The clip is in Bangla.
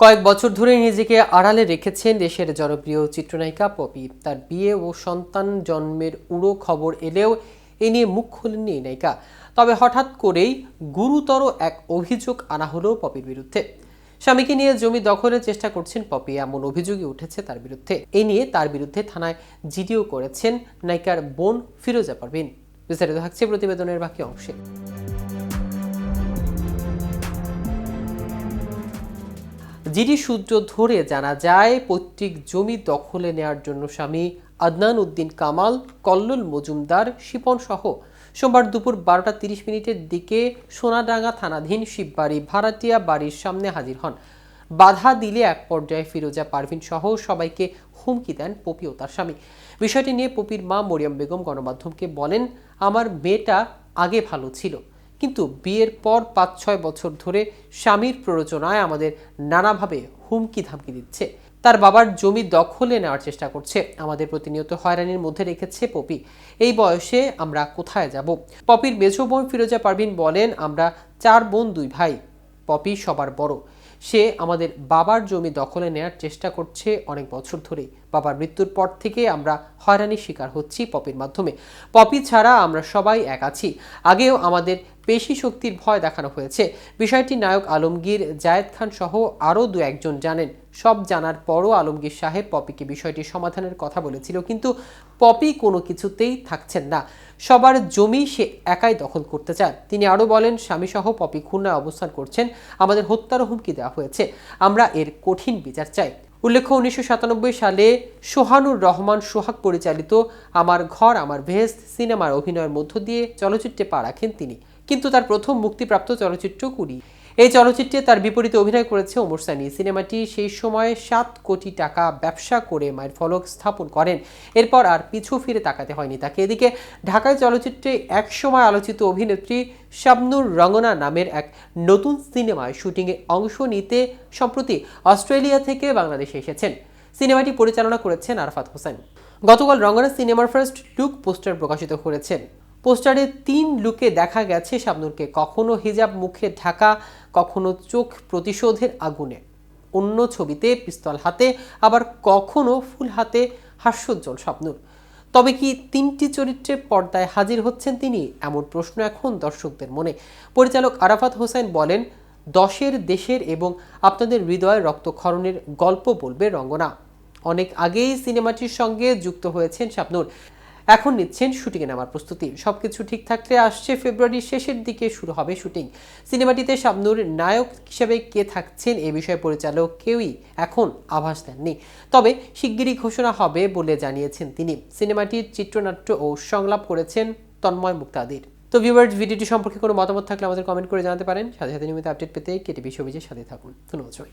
কয়েক বছর ধরে নিজেকে আড়ালে রেখেছেন দেশের জনপ্রিয় চিত্রনায়িকা পপি। তার বিয়ে ও সন্তান জন্মের উড়ো খবর এলেও এ নিয়ে মুখ খোলেননি এই নায়িকা। তবে হঠাৎ করেই গুরুতর এক অভিযোগ আনা হলো পপির বিরুদ্ধে। স্বামীকে নিয়ে জমি দখলের চেষ্টা করছেন পপি, এমন অভিযোগই উঠেছে তার বিরুদ্ধে। এ নিয়ে তার বিরুদ্ধে থানায় জিডিও করেছেন নায়িকার বোন ফিরোজা পারভিন। বিস্তারিত থাকছে প্রতিবেদনের বাকি অংশে। জিডি সূত্র ধরে জানা যায়, পৈতৃক জমি দখলে নেয়ার জন্য স্বামী আদনান উদ্দিন কামাল, কল্লোল মজুমদার, শিপন সহ সোমবার দুপুর বারোটা তিরিশ মিনিটের দিকে সোনাডাঙ্গা থানাধীন শিববাড়ি ভাড়াটিয়া বাড়ির সামনে হাজির হন। বাধা দিলে এক পর্যায়ে ফিরোজা পারভিন সহ সবাইকে হুমকি দেন পপি ও তার স্বামী। বিষয়টি নিয়ে পপির মা মরিয়ম বেগম গণমাধ্যমকে বলেন, আমার মেয়েটা আগে ভালো ছিল। কিন্তু বিয়ের পর পাঁচ ছয় বছর ধরে স্বামীর প্ররোচনায় আমাদের নানাভাবে হুমকি ধামকি দিচ্ছে। তার বাবার জমি দখলে নেওয়ার চেষ্টা করছে। আমাদের প্রতিনিয়ত হয়রানির মধ্যে রেখেছে পপি। এই বয়সে আমরা কোথায় যাব? পপির মেঝো বোন ফিরোজা পারভিন বলেন, আমরা চার বোন, দুই ভাই। পপি সবার বড়। সে আমাদের বাবার জমি দখলে নেওয়ার চেষ্টা করছে অনেক বছর ধরেই। বাবার মৃত্যুর পর থেকে আমরা হয়রানির শিকার হচ্ছি পপির মাধ্যমে। পপি ছাড়া আমরা সবাই এক আছি। আগেও আমাদের পেশি শক্তির ভয় দেখানো হয়েছে। বিষয়টি নায়ক আলমগীর, জায়েদ খান সহ আরও দু একজন জানেন। সব জানার পরও আলমগীর সাহেব পপিকে বিষয়টি সমাধানের কথা বলেছিল, কিন্তু পপি কোনো কিছুতেই থাকছেন না। সবার জমি সে একাই দখল করতে চান। তিনি আরও বলেন, স্বামীসহ পপি খুলনায় অবস্থান করছেন। আমাদের হত্যার হুমকি দেওয়া হয়েছে। আমরা এর কঠিন বিচার চাই। উল্লেখ্য, উনিশশো সাতানব্বই সালে সোহানুর রহমান সোহাগ পরিচালিত আমার ঘর, আমার ভেস্ট সিনেমার অভিনয়ের মধ্য দিয়ে চলচ্চিত্রে পা রাখেন তিনি। কিন্তু তার প্রথম মুক্তিপ্রাপ্ত চলচ্চিত্র কুড়ি। এই চলচ্চিত্রে তার বিপরীতে অভিনয় করেছে ওমর সানি। সিনেমাটি সেই সময় সাত কোটি টাকা ব্যবসা করে মায়ের ফলক স্থাপন করেন। এরপর আর পিছু ফিরে তাকাতে হয়নি তাকে। এদিকে ঢাকায় চলচ্চিত্রে একসময় আলোচিত অভিনেত্রী শাবনুর রঙ্গনা নামের এক নতুন সিনেমায় শুটিংয়ে অংশ নিতে সম্প্রতি অস্ট্রেলিয়া থেকে বাংলাদেশে এসেছেন। সিনেমাটি পরিচালনা করেছেন আরফাত হোসেন। গতকাল রঙ্গনা সিনেমার ফার্স্ট লুক পোস্টার প্রকাশিত করেছেন। পোস্টারে তিন লুকে দেখা গেছে শাবনুরকে, কখনো হিজাব মুখে ঢাকা, কখনো চোখ প্রতিশোধের আগুনে। অন্য ছবিতে পিস্তল হাতে, আবার কখনো ফুল হাতে, হাস্যোজ্জ্বল শাবনুর। তবে কি তিনটি চরিত্রে পর্দায় হাজির হচ্ছেন তিনি? এমন প্রশ্ন এখন দর্শকদের মনে। পরিচালক আরাফাত হোসেন বলেন, দশের দেশের এবং আপনাদের হৃদয়ের রক্তক্ষরণের গল্প বলবে রঙ্গনা। অনেক আগেই সিনেমাটির সঙ্গে যুক্ত হয়েছেন শাবনুর। এখন নিচ্ছেন শুটিংয়ে নেওয়ার প্রস্তুতি। সবকিছু ঠিক থাকলে আসছে ফেব্রুয়ারির শেষের দিকে শুরু হবে শুটিং। সিনেমাটিতে শাবনুর নায়ক হিসেবে কে থাকছেন এ বিষয়ে পরিচালক কেউই এখন আভাস দেননি। তবে শিগগিরই ঘোষণা হবে বলে জানিয়েছেন তিনি। সিনেমাটির চিত্রনাট্য ও সংলাপ করেছেন তন্ময় মুক্তাদির। তো ভিউয়ার্স ভিডিওটি সম্পর্কে কোনো মতামত থাকলে আমাদের কমেন্ট করে জানাতে পারেন। সাথে সাথে নিয়মিত আপডেট পেতে কেটিভি সবিজের সাথে থাকুন। ধন্যবাদ